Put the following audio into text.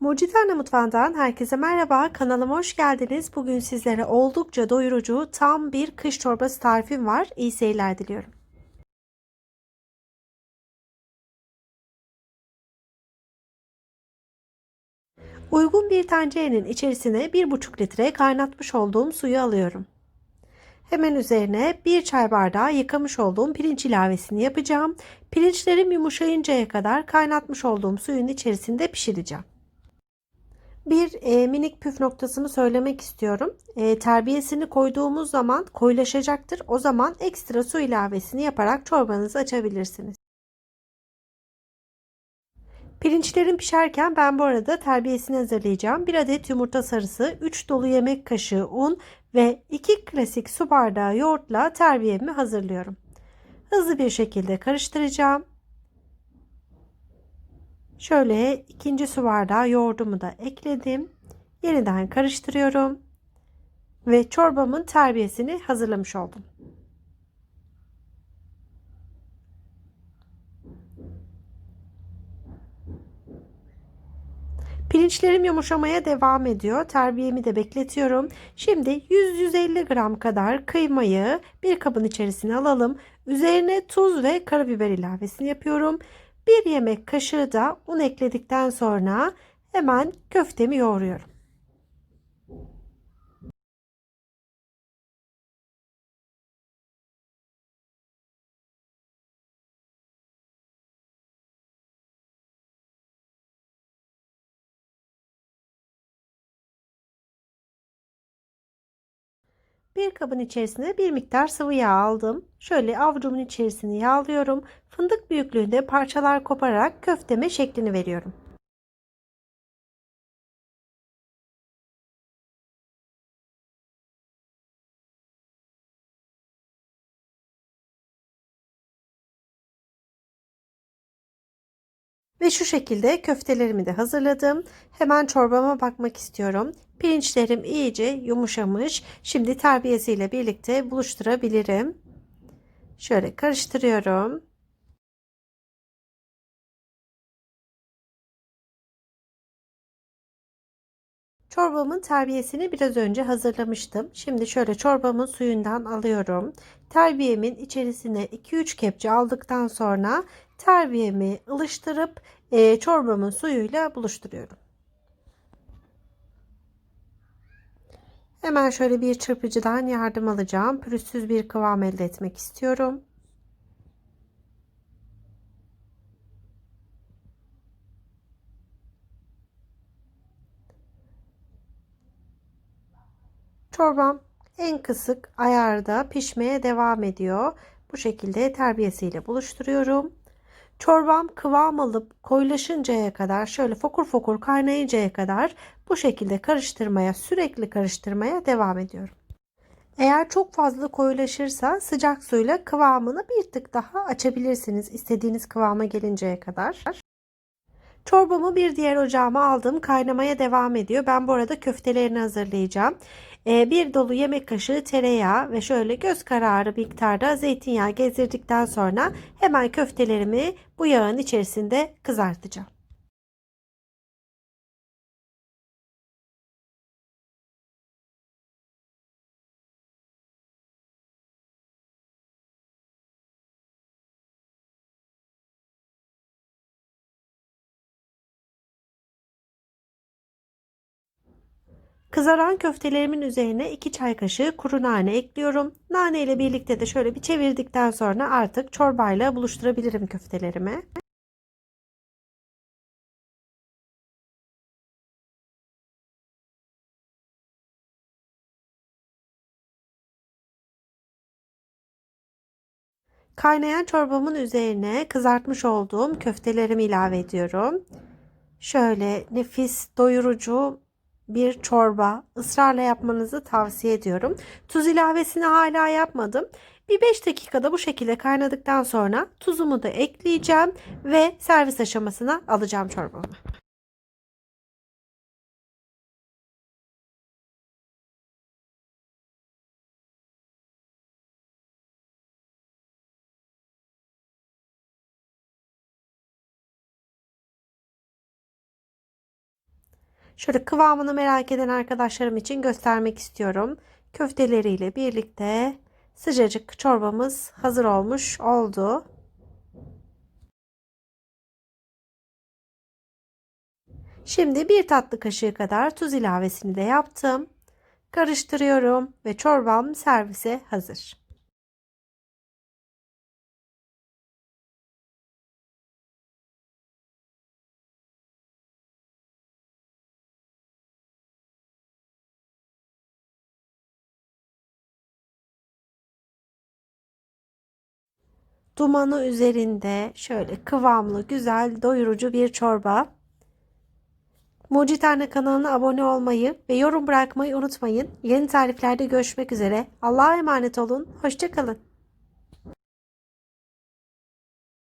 Mucitane Mutfağı'ndan herkese merhaba. Kanalıma hoş geldiniz. Bugün sizlere oldukça doyurucu tam bir kış çorbası tarifim var. İyi seyirler diliyorum. Uygun bir tencerenin içerisine 1,5 litre kaynatmış olduğum suyu alıyorum. Hemen üzerine 1 çay bardağı yıkamış olduğum pirinç ilavesini yapacağım. Pirinçlerim yumuşayıncaya kadar kaynatmış olduğum suyun içerisinde pişireceğim. Bir e, minik püf noktasını söylemek istiyorum. E, terbiyesini koyduğumuz zaman koyulaşacaktır. O zaman ekstra su ilavesini yaparak çorbanızı açabilirsiniz. Pirinçlerim pişerken ben bu arada terbiyesini hazırlayacağım. 1 adet yumurta sarısı, 3 dolu yemek kaşığı un ve 2 klasik su bardağı yoğurtla terbiyemi hazırlıyorum. Hızlı bir şekilde karıştıracağım. Şöyle ikinci su bardağı yoğurdumu da ekledim. Yeniden karıştırıyorum. Ve çorbamın terbiyesini hazırlamış oldum. Pirinçlerim yumuşamaya devam ediyor. Terbiyemi de bekletiyorum. Şimdi 100-150 gram kadar kıymayı bir kabın içerisine alalım. Üzerine tuz ve karabiber ilavesini yapıyorum. Bir yemek kaşığı da un ekledikten sonra hemen köftemi yoğuruyorum. Bir kabın içerisine bir miktar sıvı yağ aldım. Şöyle avucumun içerisini yağlıyorum. Fındık büyüklüğünde parçalar kopararak köfteme şeklini veriyorum. Ve şu şekilde köftelerimi de hazırladım. Hemen çorbama bakmak istiyorum. Pirinçlerim iyice yumuşamış. Şimdi terbiyesiyle birlikte buluşturabilirim. Şöyle karıştırıyorum. Çorbamın terbiyesini biraz önce hazırlamıştım. Şimdi şöyle çorbamın suyundan alıyorum. Terbiyemin içerisine 2-3 kepçe aldıktan sonra terbiyemi ılıştırıp e, çorbamın suyuyla buluşturuyorum. Hemen şöyle bir çırpıcıdan yardım alacağım. Pürüzsüz bir kıvam elde etmek istiyorum. Çorbam en kısık ayarda pişmeye devam ediyor. Bu şekilde terbiyesiyle buluşturuyorum. Çorbam kıvam alıp koyulaşıncaya kadar şöyle fokur fokur kaynayıncaya kadar bu şekilde karıştırmaya sürekli karıştırmaya devam ediyorum. Eğer çok fazla koyulaşırsa sıcak suyla kıvamını bir tık daha açabilirsiniz istediğiniz kıvama gelinceye kadar. Çorbamı bir diğer ocağıma aldım. Kaynamaya devam ediyor. Ben bu arada köftelerini hazırlayacağım. Ee, bir dolu yemek kaşığı tereyağı ve şöyle göz kararı miktarda zeytinyağı gezdirdikten sonra hemen köftelerimi bu yağın içerisinde kızartacağım. Kızaran köftelerimin üzerine 2 çay kaşığı kuru nane ekliyorum. Nane ile birlikte de şöyle bir çevirdikten sonra artık çorbayla buluşturabilirim köftelerimi. Kaynayan çorbamın üzerine kızartmış olduğum köftelerimi ilave ediyorum. Şöyle nefis, doyurucu bir çorba ısrarla yapmanızı tavsiye ediyorum. Tuz ilavesini hala yapmadım. Bir 5 dakikada bu şekilde kaynadıktan sonra tuzumu da ekleyeceğim ve servis aşamasına alacağım çorbamı. Şöyle kıvamını merak eden arkadaşlarım için göstermek istiyorum. Köfteleriyle birlikte sıcacık çorbamız hazır olmuş oldu. Şimdi bir tatlı kaşığı kadar tuz ilavesini de yaptım. Karıştırıyorum ve çorbam servise hazır. Dumanı üzerinde şöyle kıvamlı, güzel, doyurucu bir çorba. Mucit Anne kanalına abone olmayı ve yorum bırakmayı unutmayın. Yeni tariflerde görüşmek üzere. Allah'a emanet olun. Hoşçakalın.